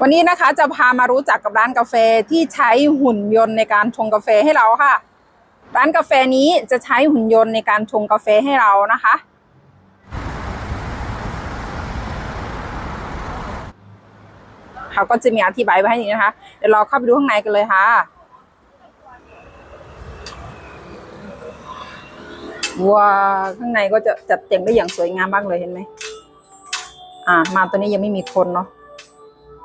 วันนี้นะคะจะพามารู้จักกับร้านกาแฟที่ใช้หุ่นยนต์ในการชงกาแฟให้เราค่ะ ร้านกาแฟนี้จะใช้หุ่นยนต์ในการชงกาแฟให้เรานะคะ เขาก็จะมีอธิบายไว้ให้นี้นะคะ เดี๋ยวเราเข้าไปดูข้างในกันเลยค่ะว้าข้างในก็จะจัดแต่งได้อย่างสวยงามมากเลยเห็นไหมอ่า มาตัวนี้ยังไม่มีคนเนาะ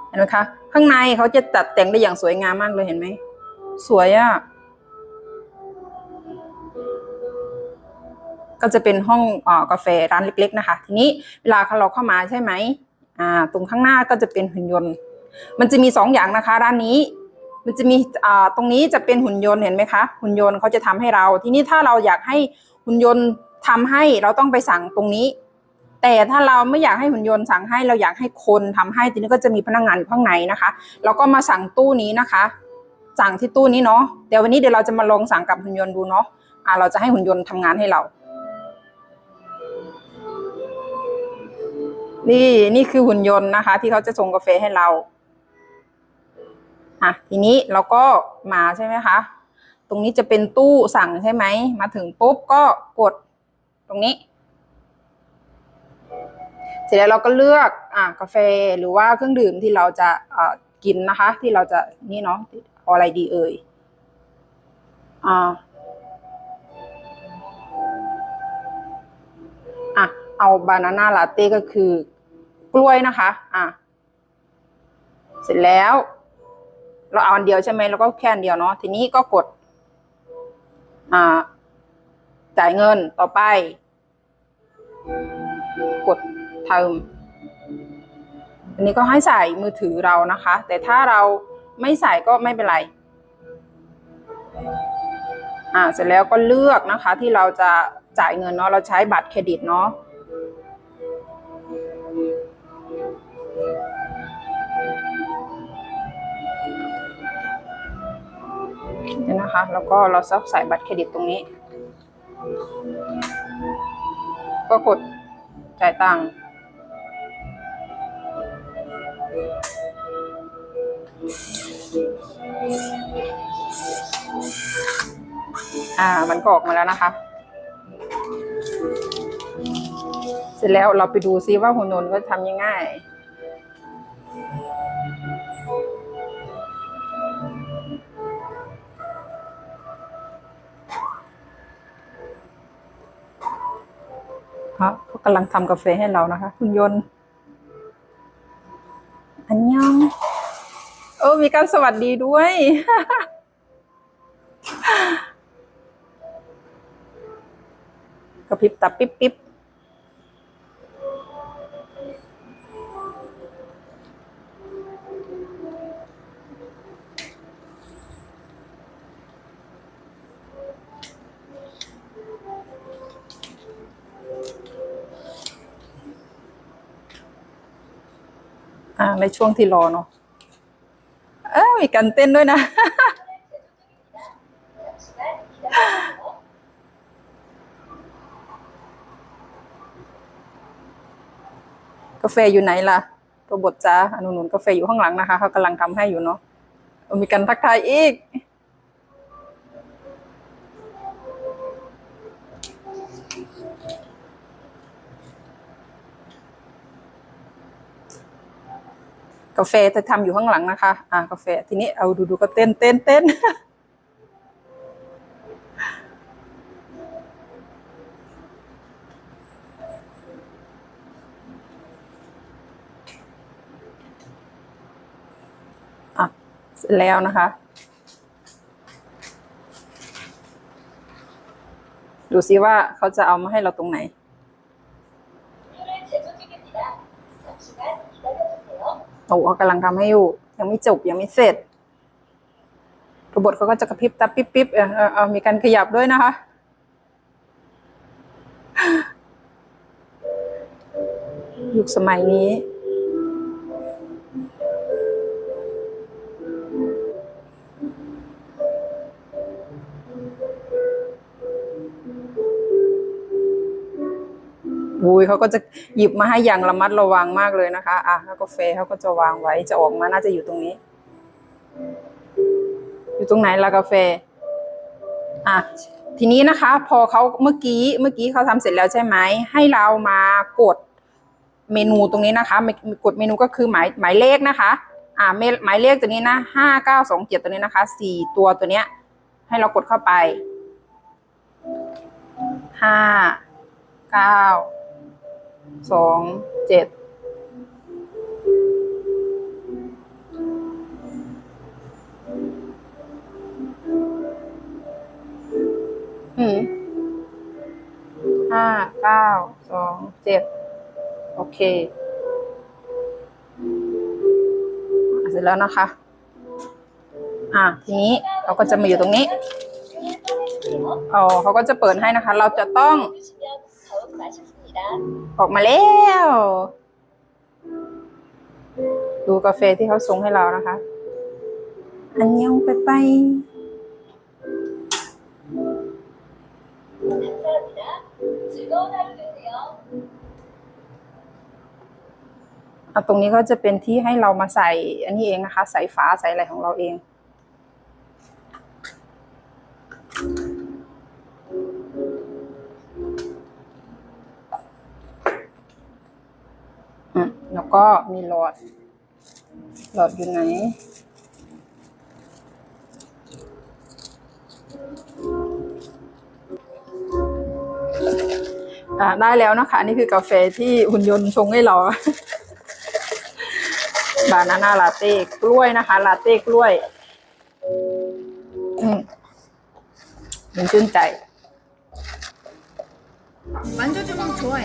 เห็นไหมคะข้างในเขาจะตัดแต่งได้อย่างสวยงามมากเลยเห็นไหมสวยอะ่ะก็จะเป็นห้องอกาแฟร้านเล็ก ๆ นะคะ ทีนี้เวลาเราเข้ามาใช่ไหมอ่าตรงข้างหน้าก็จะเป็นหุ่นยนต์ มันจะมีสองอย่างนะคะ ร้านนี้ มันจะมีอ่าตรงนี้จะเป็นหุ่นยนต์เห็นไหมคะหุ่นยนต์เขาจะทำให้เรา ทีนี้ถ้าเราอยากให้หุ่นยนต์ทำให้เราต้องไปสั่งตรงนี้ แต่ถ้าเราไม่อยากให้หุ่นยนต์สั่งให้เราอยากให้คนทำให้ทีนี้ก็จะมีพนักงานอยู่ข้างในนะคะเราก็มาสั่งตู้นี้นะคะ สั่งที่ตู้นี้เนาะเดี๋ยววันนี้เดี๋ยวเราจะมาลองสั่งกับหุ่นยนต์ดูเนาะอ่าเราจะให้หุ่นยนต์ทำงานให้เรา นี่นี่คือหุ่นยนต์นะคะ ที่เขาจะชงกาแฟให้เราอะทีนี้เราก็มาใช่ไหมคะตรงนี้จะเป็นตู้สั่งใช่ไหมมาถึงปุ๊บก็กดตรงนี้ เสร็จแล้วเราก็เลือกอ่ากาแฟหรือว่าเครื่องดื่มที่เราจะอ่ากินนะคะ ที่เราจะนี่เนาะเอาอะไรดีเอ่ยอ่าอะเอาบานาน่าลาเต้ก็คือกล้วยนะคะอะเสร็จแล้ว เราเอาอันเดียวใช่ไหมเราก็แค่อันเดียวเนาะทีนี้ก็กด อ่า จ่ายเงินต่อไป กด เติม อันนี้ก็ให้ใส่มือถือเรานะคะ แต่ถ้าเราไม่ใส่ก็ไม่เป็นไร อ่าเสร็จแล้วก็เลือกนะคะที่เราจะจ่ายเงินเนาะเราใช้บัตรเครดิตเนาะนี่นะคะ แล้วก็เราซักใส่บัตรเครดิตตรงนี้ ก็กดจ่ายตังค์ อ่า มันก็ออกมาแล้วนะคะ เสร็จแล้วเราไปดูซิว่าหุ่นยนต์ก็ทำยังไงครับเขากำลังทำกาแฟให้เรานะคะ คุณยนต์ อันยองเออมีการสวัสดีด้วย กระพริบตาปิ๊บปิ๊บ อ่าในช่วงที่รอเนาะเออมีการเต้นด้วยนะ กาแฟอยู่ไหนล่ะตัวบทจ้าอนุนุนกาแฟอยู่ข้างหลังนะคะเขากำลังทำให้อยู่เนาะมีการทักทายอีก กาแฟจะทำอยู่ข้างหลังนะคะ อ่ากาแฟทีนี้เอาดูดูก็เต้นเต้นเต้นอะเสร็จแล้วนะคะ ดูซิว่าเขาจะเอามาให้เราตรงไหน โอ้เขากำลังทำให้อยู่ ยังไม่จบยังไม่เสร็จโรบอทเขาก็จะกระพริบตาปิ๊บปิ๊บเออเออเออมีการขยับด้วยนะคะ ยุคสมัยนี้ บุยเขาก็จะหยิบมาให้อย่างระมัดระวังมากเลยนะคะอะแล้วกาแฟเขาก็จะวางไว้จะออกมาน่าจะอยู่ตรงนี้ อยู่ตรงไหนละกาแฟอะทีนี้นะคะ พอเขาเมื่อกี้เมื่อกี้เขาทำเสร็จแล้วใช่ไหมให้เรามากดเมนูตรงนี้นะคะ กดเมนูก็คือหมายหมายเลขนะคะอ่าเมหมายเลขตัวนี้นะห้าเก้าสองเจ็ดตัวนี้นะคะสี่ตัวตัวเนี้ย ให้เรากดเข้าไปห้าเก้า สองเจ็ดอืมห้าเก้าสองเจ็ดโอเคอะเสร็จแล้วนะคะ อะทีนี้เราก็จะมาอยู่ตรงนี้อ๋อเขาก็จะเปิดให้นะคะ เราจะต้อง สีด้ออกมาแล้ว ดูกาแฟที่เขาส่งให้เรานะคะ อันยองไปไปตรงนี้ก็จะเป็นที่ให้เรามาใส่ อันนี้เองนะคะ ใส่ฝาใส่อะไรของเราเอง แล้วก็มีหลอด หลอดอยู่ไหน อ่าได้แล้วนะคะ นี่คือกาแฟที่หุ่นยนต์ชงให้เรา บานาน่าลาเต้กล้วยนะคะ ลาเต้กล้วยมันชื่นใจมันจะจะมังช่วย